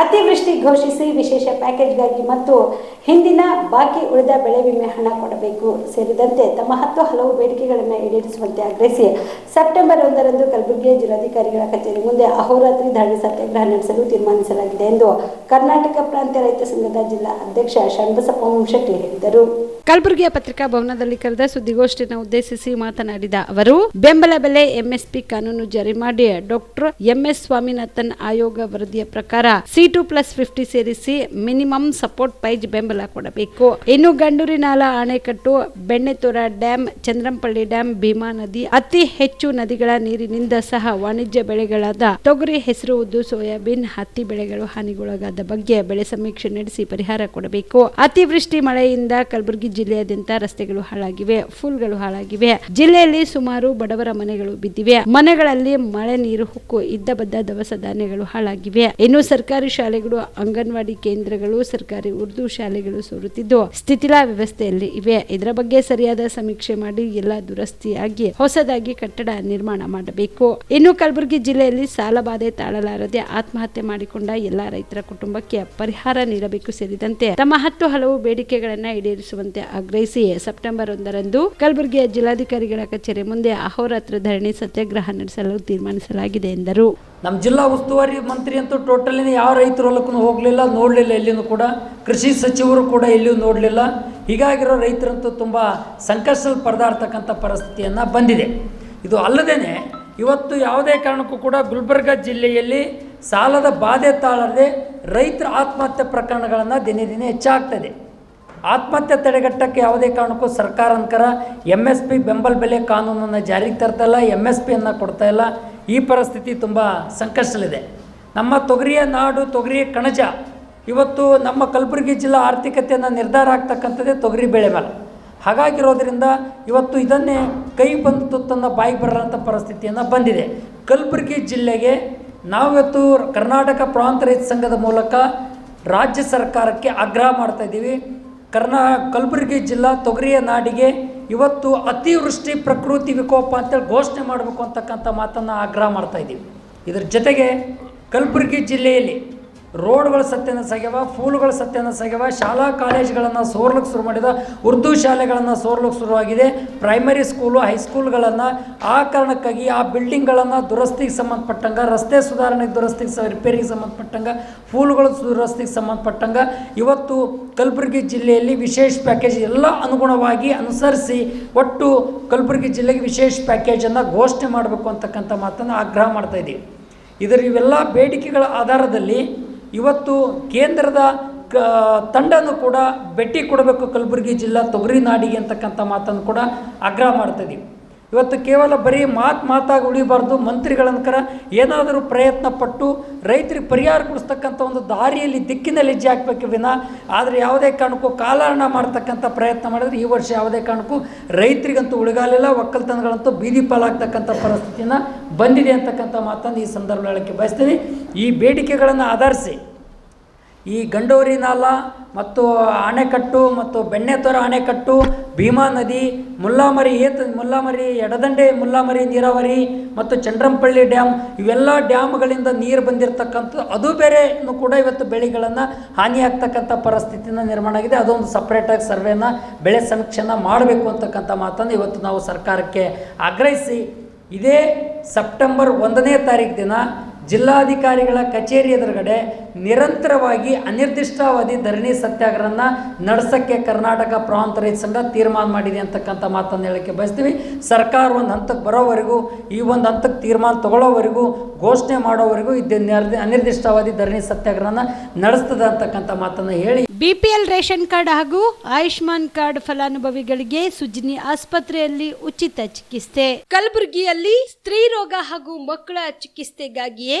ಅತಿವೃಷ್ಟಿ ಘೋಷಿಸಿ ವಿಶೇಷ ಪ್ಯಾಕೇಜ್ಗಾಗಿ ಮತ್ತು ಹಿಂದಿನ ಬಾಕಿ ಉಳಿದ ಬೆಳೆ ವಿಮೆ ಹಣ ಕೊಡಬೇಕು ಸೇರಿದಂತೆ ತಮ್ಮ ಹತ್ತು ಹಲವು ಬೇಡಿಕೆಗಳನ್ನು ಈಡೇರಿಸುವಂತೆ ಆಗ್ರಹಿಸಿ ಸೆಪ್ಟೆಂಬರ್ ಒಂದರಂದು ಕಲಬುರಗಿಯ ಜಿಲ್ಲಾಧಿಕಾರಿಗಳ ಕಚೇರಿ ಮುಂದೆ ಅಹೋರಾತ್ರಿ ಧರಣಿ ಸತ್ಯಾಗ್ರಹ ನಡೆಸಲು ತೀರ್ಮಾನಿಸಲಾಗಿದೆ ಎಂದು ಕರ್ನಾಟಕ ಪ್ರಾಂತ್ಯ ರೈತ ಸಂಘದ ಜಿಲ್ಲಾ ಅಧ್ಯಕ್ಷ ಶಣ್ಬಸಪ್ಪ ಶೆಟ್ಟಿ ಹೇಳಿದರು. ಕಲಬುರಗಿಯ ಪತ್ರಿಕಾ ಭವನದಲ್ಲಿ ಕರೆದ ಸುದ್ದಿಗೋಷ್ಠಿಯನ್ನು ಉದ್ದೇಶಿಸಿ ಮಾತನಾಡಿದ ಅವರು, ಬೆಂಬಲ ಬೆಲೆ ಎಂಎಸ್ಪಿ ಕಾನೂನು ಜಾರಿ ಮಾಡಿ ಡಾಕ್ಟರ್ ಎಂಎಸ್ ಸ್ವಾಮಿನಾಥನ್ ಆಯೋಗ ವರದಿಯ ಪ್ರಕಾರ ಸಿ ಟು ಪ್ಲಸ್ ಫಿಫ್ಟಿ ಸೇರಿಸಿ ಮಿನಿಮಮ್ ಸಪೋರ್ಟ್ ಪೈಜ್ ಬೆಂಬಲ ಕೊಡಬೇಕು. ಇನ್ನು ಗಂಡೂರಿನಾಲ ಅಣೆಕಟ್ಟು ಬೆಣ್ಣೆತೋರ ಡ್ಯಾಂ, ಚಂದ್ರಂಪಳ್ಳಿ ಡ್ಯಾಂ, ಭೀಮಾ ನದಿ, ಅತಿ ಹೆಚ್ಚು ನದಿಗಳ ನೀರಿನಿಂದ ಸಹ ವಾಣಿಜ್ಯ ಬೆಳೆಗಳಾದ ತೊಗರಿ, ಹೆಸರು, ಉದ್ದು, ಸೋಯಾಬೀನ್, ಹತ್ತಿ ಬೆಳೆಗಳು ಹಾನಿಗೊಳಗಾದ ಬಗ್ಗೆ ಬೆಳೆ ಸಮೀಕ್ಷೆ ನಡೆಸಿ ಪರಿಹಾರ ಕೊಡಬೇಕು. ಅತಿವೃಷ್ಟಿ ಮಳೆಯಿಂದ ಕಲಬುರಗಿ ಜಿಲ್ಲೆಯಾದ್ಯಂತ ರಸ್ತೆಗಳು ಹಾಳಾಗಿವೆ, ಫುಲ್ಗಳು ಹಾಳಾಗಿವೆ. ಜಿಲ್ಲೆಯಲ್ಲಿ ಸುಮಾರು ಬಡವರ ಮನೆಗಳು ಬಿದ್ದಿವೆ. ಮನೆಗಳಲ್ಲಿ ಮಳೆ ನೀರು ಹುಕ್ಕು ಇದ್ದ ಬದ್ದ ದವಸ ಧಾನ್ಯಗಳು ಹಾಳಾಗಿವೆ. ಇನ್ನು ಸರ್ಕಾರಿ ಶಾಲೆಗಳು, ಅಂಗನವಾಡಿ ಕೇಂದ್ರಗಳು, ಸರ್ಕಾರಿ ಉರ್ದು ಶಾಲೆಗಳು ಸೋರುತ್ತಿದ್ದು ಸ್ಥಿತಿಲಾ ವ್ಯವಸ್ಥೆಯಲ್ಲಿ ಇವೆ. ಇದರ ಬಗ್ಗೆ ಸರಿಯಾದ ಸಮೀಕ್ಷೆ ಮಾಡಿ ಎಲ್ಲ ದುರಸ್ತಿಯಾಗಿ ಹೊಸದಾಗಿ ಕಟ್ಟಡ ನಿರ್ಮಾಣ ಮಾಡಬೇಕು. ಇನ್ನು ಕಲಬುರಗಿ ಜಿಲ್ಲೆಯಲ್ಲಿ ಸಾಲಬಾಧೆ ತಾಳಲಾರದೆ ಆತ್ಮಹತ್ಯೆ ಮಾಡಿಕೊಂಡ ಎಲ್ಲಾ ರೈತರ ಕುಟುಂಬಕ್ಕೆ ಪರಿಹಾರ ನೀಡಬೇಕು ಸೇರಿದಂತೆ ತಮ್ಮ ಹತ್ತು ಹಲವು ಬೇಡಿಕೆಗಳನ್ನ ಈಡೇರಿಸುವಂತೆ ಆಗ್ರಹಿಸಿ ಸೆಪ್ಟೆಂಬರ್ ಒಂದರಂದು ಕಲಬುರಗಿಯ ಜಿಲ್ಲಾಧಿಕಾರಿಗಳ ಕಚೇರಿ ಮುಂದೆ ಅಹೋರಾತ್ರ ಧರಣಿ ಸತ್ಯಾಗ್ರಹ ನಡೆಸಲು ತೀರ್ಮಾನಿಸಲಾಗಿದೆ ಎಂದರು. ನಮ್ಮ ಜಿಲ್ಲಾ ಉಸ್ತುವಾರಿ ಮಂತ್ರಿ ಅಂತೂ ಟೋಟಲಿನ ಯಾವ ರೈತರ ಹೊಲಕ್ಕೂ ಹೋಗಲಿಲ್ಲ, ನೋಡಲಿಲ್ಲ ಎಲ್ಲಿನೂ ಕೂಡ. ಕೃಷಿ ಸಚಿವರು ಕೂಡ ಎಲ್ಲಿಯೂ ನೋಡಲಿಲ್ಲ. ಹೀಗಾಗಿರೋ ರೈತರಂತೂ ತುಂಬ ಸಂಕಷ್ಟದಲ್ಲಿ ಪರದಾಡ್ತಕ್ಕಂಥ ಪರಿಸ್ಥಿತಿಯನ್ನು ಬಂದಿದೆ. ಇದು ಅಲ್ಲದೇ ಇವತ್ತು ಯಾವುದೇ ಕಾರಣಕ್ಕೂ ಕೂಡ ಗುಲ್ಬರ್ಗ ಜಿಲ್ಲೆಯಲ್ಲಿ ಸಾಲದ ಬಾಧೆ ತಾಳದೆ ರೈತರ ಆತ್ಮಹತ್ಯೆ ಪ್ರಕರಣಗಳನ್ನು ದಿನೇ ದಿನೇ ಹೆಚ್ಚಾಗ್ತದೆ ಆತ್ಮಹತ್ಯೆ ತಡೆಗಟ್ಟಕ್ಕೆ ಯಾವುದೇ ಕಾರಣಕ್ಕೂ ಸರ್ಕಾರ ಅನ್ಕರ ಎಂ ಎಸ್ ಪಿ ಬೆಂಬಲ ಬೆಲೆ ಕಾನೂನನ್ನು ಜಾರಿಗೆ ತರ್ತಾ ಇಲ್ಲ ಎಂ ಎಸ್ ಪಿಯನ್ನು ಕೊಡ್ತಾ ಇಲ್ಲ. ಈ ಪರಿಸ್ಥಿತಿ ತುಂಬ ಸಂಕಷ್ಟದಲ್ಲಿದೆ. ನಮ್ಮ ತೊಗರಿಯ ನಾಡು, ತೊಗರಿಯ ಕಣಜ. ಇವತ್ತು ನಮ್ಮ ಕಲಬುರಗಿ ಜಿಲ್ಲಾ ಆರ್ಥಿಕತೆಯನ್ನು ನಿರ್ಧಾರ ಆಗ್ತಕ್ಕಂಥದ್ದೇ ತೊಗರಿ ಬೆಳೆ ಮೇಲೆ. ಹಾಗಾಗಿರೋದ್ರಿಂದ ಇವತ್ತು ಇದನ್ನೇ ಕೈ ಬಂದು ತುತ್ತನ್ನು ಬಾಯಿ ಬರೋಂಥ ಪರಿಸ್ಥಿತಿಯನ್ನು ಬಂದಿದೆ. ಕಲಬುರಗಿ ಜಿಲ್ಲೆಗೆ ನಾವಿವತ್ತು ಕರ್ನಾಟಕ ಪ್ರಾಂತ ರೈತ ಸಂಘದ ಮೂಲಕ ರಾಜ್ಯ ಸರ್ಕಾರಕ್ಕೆ ಆಗ್ರಹ ಮಾಡ್ತಾ ಇದ್ದೀವಿ. ಕರ್ನಾ ಕಲಬುರಗಿ ಜಿಲ್ಲಾ ತೊಗರಿಯ ನಾಡಿಗೆ ಇವತ್ತು ಅತಿವೃಷ್ಟಿ ಪ್ರಕೃತಿ ವಿಕೋಪ ಅಂತೇಳಿ ಘೋಷಣೆ ಮಾಡಬೇಕು ಅಂತಕ್ಕಂಥ ಮಾತನ್ನು ಆಗ್ರಹ ಮಾಡ್ತಾ ಇದ್ದೀವಿ. ಇದ್ರ ಜೊತೆಗೆ ಕಲಬುರಗಿ ಜಿಲ್ಲೆಯಲ್ಲಿ ರೋಡ್ಗಳ ಸತ್ಯನ ಸಗ್ಯವ, ಫೂಲ್ಗಳು ಸತ್ಯನ ಸಗ್ಯವ, ಶಾಲಾ ಕಾಲೇಜುಗಳನ್ನು ಸೋರ್ಲಿಕ್ಕೆ ಶುರು ಮಾಡಿದ, ಉರ್ದು ಶಾಲೆಗಳನ್ನು ಸೋರ್ಲಿಕ್ಕೆ ಶುರುವಾಗಿದೆ. ಪ್ರೈಮರಿ ಸ್ಕೂಲು, ಹೈಸ್ಕೂಲ್ಗಳನ್ನು ಆ ಕಾರಣಕ್ಕಾಗಿ ಆ ಬಿಲ್ಡಿಂಗ್ಗಳನ್ನು ದುರಸ್ತಿಗೆ ಸಂಬಂಧಪಟ್ಟಂಗೆ, ರಸ್ತೆ ಸುಧಾರಣೆಗೆ ದುರಸ್ತಿಗೆ ರಿಪೇರಿಗೆ ಸಂಬಂಧಪಟ್ಟಂಗೆ, ಫೂಲ್ಗಳು ದುರಸ್ತಿಗೆ ಸಂಬಂಧಪಟ್ಟಂಗೆ ಇವತ್ತು ಕಲಬುರಗಿ ಜಿಲ್ಲೆಯಲ್ಲಿ ವಿಶೇಷ ಪ್ಯಾಕೇಜ್ ಎಲ್ಲ ಅನುಗುಣವಾಗಿ ಅನುಸರಿಸಿ ಒಟ್ಟು ಕಲಬುರಗಿ ಜಿಲ್ಲೆಗೆ ವಿಶೇಷ ಪ್ಯಾಕೇಜನ್ನು ಘೋಷಣೆ ಮಾಡಬೇಕು ಅಂತಕ್ಕಂಥ ಮಾತನ್ನು ಆಗ್ರಹ ಮಾಡ್ತಾ ಇದ್ದೀವಿ. ಇದರ ಇವೆಲ್ಲ ಬೇಡಿಕೆಗಳ ಆಧಾರದಲ್ಲಿ ಇವತ್ತು ಕೇಂದ್ರದ ಕ, ತಂಡನೂ ಕೂಡ ಭೇಟಿ ಕೊಡಬೇಕು ಕಲಬುರಗಿ ಜಿಲ್ಲಾ ತೊಗರಿ ನಾಡಿಗೆ ಅಂತಕ್ಕಂಥ ಮಾತನ್ನು ಕೂಡ ಆಗ್ರಹ ಮಾಡ್ತಾ ಇವತ್ತು ಕೇವಲ ಬರೀ ಮಾತು ಮಾತಾಗಿ ಉಳಿಬಾರ್ದು, ಮಂತ್ರಿಗಳನ್ಕರ ಏನಾದರೂ ಪ್ರಯತ್ನ ಪಟ್ಟು ರೈತರಿಗೆ ಪರಿಹಾರ ಕೊಡಿಸ್ತಕ್ಕಂಥ ಒಂದು ದಾರಿಯಲ್ಲಿ ದಿಕ್ಕಿನಲ್ಲಿ ಹೆಜ್ಜೆ ಹಾಕಬೇಕು ವಿನ. ಆದರೆ ಯಾವುದೇ ಕಾರಣಕ್ಕೂ ಕಾಲಹರಣ ಮಾಡ್ತಕ್ಕಂಥ ಪ್ರಯತ್ನ ಮಾಡಿದ್ರೆ ಈ ವರ್ಷ ಯಾವುದೇ ಕಾರಣಕ್ಕೂ ರೈತರಿಗಂತೂ ಉಳಿಗಾಲಿಲ್ಲ, ಒಕ್ಕಲ್ತನಗಳಂತೂ ಬೀದಿ ಪಾಲಾಗ್ತಕ್ಕಂಥ ಪರಿಸ್ಥಿತಿನ ಬಂದಿದೆ ಅಂತಕ್ಕಂಥ ಮಾತನ್ನು ಈ ಸಂದರ್ಭ ಹೇಳೋಕ್ಕೆ ಬಯಸ್ತೀನಿ. ಈ ಬೇಡಿಕೆಗಳನ್ನು ಆಧರಿಸಿ ಈ ಗಂಡೋರಿ ನಾಲ ಮತ್ತು ಅಣೆಕಟ್ಟು ಮತ್ತು ಬೆಣ್ಣೆತೊರ ಅಣೆಕಟ್ಟು ಭೀಮಾ ನದಿ, ಮುಲ್ಲಾಮರಿ ಏತ, ಮುಲ್ಲಾಮರಿ ಎಡದಂಡೆ, ಮುಲ್ಲಾಮರಿ ನೀರಾವರಿ ಮತ್ತು ಚಂದ್ರಂಪಳ್ಳಿ ಡ್ಯಾಮ್ ಇವೆಲ್ಲ ಡ್ಯಾಮ್ಗಳಿಂದ ನೀರು ಬಂದಿರತಕ್ಕಂಥ, ಅದು ಬೇರೆನೂ ಕೂಡ ಇವತ್ತು ಬೆಳೆಗಳನ್ನು ಹಾನಿಯಾಗ್ತಕ್ಕಂಥ ಪರಿಸ್ಥಿತಿನ ನಿರ್ಮಾಣ ಆಗಿದೆ. ಅದೊಂದು ಸಪ್ರೇಟಾಗಿ ಸರ್ವೆನ ಬೆಳೆ ಸಮೀಕ್ಷೆನ ಮಾಡಬೇಕು ಅಂತಕ್ಕಂಥ ಮಾತನ್ನು ಇವತ್ತು ನಾವು ಸರ್ಕಾರಕ್ಕೆ ಆಗ್ರಹಿಸಿ. ಇದೇ ಸೆಪ್ಟೆಂಬರ್ ಒಂದನೇ ತಾರೀಕು ದಿನ ಜಿಲ್ಲಾಧಿಕಾರಿಗಳ ಕಚೇರಿ ಎದುರುಗಡೆ ನಿರಂತರವಾಗಿ ಅನಿರ್ದಿಷ್ಟಾವಧಿ ಧರಣಿ ಸತ್ಯಾಗ್ರಹನ ನಡೆಸೋಕ್ಕೆ ಕರ್ನಾಟಕ ಪ್ರಾಂತ ರೈತ ಸಂಘ ತೀರ್ಮಾನ ಮಾಡಿದೆ ಅಂತಕ್ಕಂಥ ಮಾತನ್ನು ಹೇಳೋಕ್ಕೆ ಬಯಸ್ತೀವಿ. ಸರ್ಕಾರ ಒಂದು ಹಂತಕ್ಕೆ ಬರೋವರೆಗೂ, ಈ ಒಂದು ಹಂತಕ್ಕೆ ತೀರ್ಮಾನ ತಗೊಳ್ಳೋವರೆಗೂ, ಘೋಷಣೆ ಮಾಡೋವರೆಗೂ ಇದು ನಿರ್ದಿ, ಅನಿರ್ದಿಷ್ಟಾವಧಿ ಧರಣಿ ಸತ್ಯಾಗ್ರಹನ ನಡೆಸ್ತದೆ ಅಂತಕ್ಕಂಥ ಮಾತನ್ನು ಹೇಳಿ. ಬಿಪಿಎಲ್ ರೇಷನ್ ಕಾರ್ಡ್ ಹಾಗೂ ಆಯುಷ್ಮಾನ್ ಕಾರ್ಡ್ ಫಲಾನುಭವಿಗಳಿಗೆ ಸುಜಿನಿ ಆಸ್ಪತ್ರೆಯಲ್ಲಿ ಉಚಿತ ಚಿಕಿತ್ಸೆ. ಕಲಬುರಗಿಯಲ್ಲಿ ಸ್ತ್ರೀ ರೋಗ ಹಾಗೂ ಮಕ್ಕಳ ಚಿಕಿತ್ಸೆಗಾಗಿಯೇ